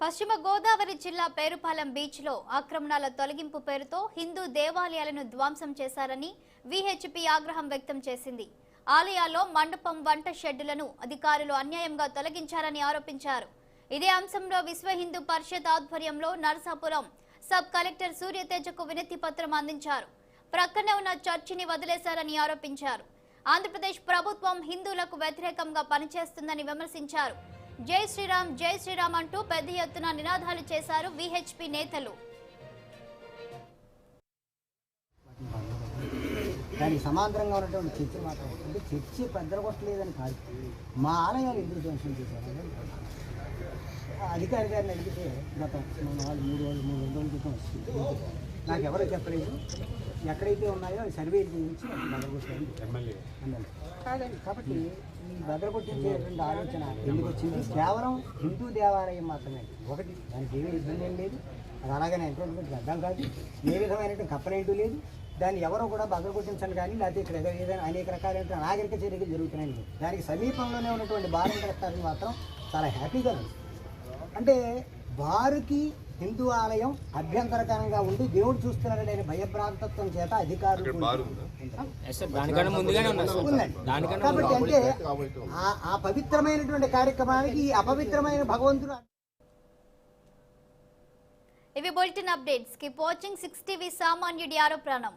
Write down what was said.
పశ్చిమ గోదావరి జిల్లా పేరుపాలెం బీచ్లో ఆక్రమణాల తొలగింపు పేరుతో హిందూ దేవాలయాలను ధ్వంసం చేశారని విహెచ్పి ఆగ్రహం వ్యక్తం చేసింది. ఆలయాల్లో మండపం వంట షెడ్డులను అధికారులు అన్యాయంగా తొలగించారని ఆరోపించారు. ఇదే అంశంలో విశ్వ హిందూ పరిషత్ ఆధ్వర్యంలో నరసాపురం సబ్ కలెక్టర్ సూర్యతేజకు వినతి పత్రం అందించారు. ప్రక్కనే ఉన్న చర్చిని వదిలేశారని ఆరోపించారు. ఆంధ్రప్రదేశ్ ప్రభుత్వం హిందువులకు వ్యతిరేకంగా పనిచేస్తుందని విమర్శించారు. జై శ్రీరామ్ జై శ్రీరామ్ అంటూ పెద్ద ఎత్తున నినాదాలు చేశారు విహెచ్పి నేతలు. దానికి సమాంతరంగా ఉన్నటువంటి చర్చి మాత్రం అంటే చర్చి పెద్దలు కొట్టలేదని కాదు. మా ఆలయాలు ఎందుకు ధ్వంసం చేశారు? అధికారి గారిని అడిగితే గత నాలుగు మూడు రోజులు మూడు రోజుల క్రితం వచ్చింది. నాకు ఎవరో చెప్పలేదు. ఎక్కడైతే ఉన్నాయో సర్వే చేయించి నాకు బదలగొట్టారని ఎమ్మెల్యే. కాదండి కాబట్టి ఈ బదలగొట్టించేటువంటి ఆలోచన ఎందుకు వచ్చింది? కేవలం హిందూ దేవాలయం మాత్రమే. ఒకటి దానికి ఏమీ ఇబ్బంది ఏం లేదు. అది అలాగనే ఎంట్రోల్మెంట్ అర్థం కాదు. ఏ విధమైనటువంటి కంప్లైంట్ లేదు. దాన్ని ఎవరో కూడా బదలు కొట్టించండి కానీ లేకపోతే ఇక్కడ ఏదో ఏదైనా అనేక రకాలైన నాగరిక చర్యలు జరుగుతున్నాయి. దానికి సమీపంలోనే ఉన్నటువంటి భారత రెస్టారెంట్ మాత్రం చాలా హ్యాపీగా ఉంది అంటే వారికి హిందూ ఆలయం అభ్యంతరకరంగా ఉండి దేవుడు చూస్తున్నాడనే భయభ్రాంతత్వం చేత అధికారులు కాబట్టి అంటే ఆ- ఆ పవిత్రమైనటువంటి కార్యక్రమానికి ఈ అపవిత్రమైన భగవంతుడు ఇవి bulletin updates keep watching six TV సామాన్యుడి ఆరో ప్రాణం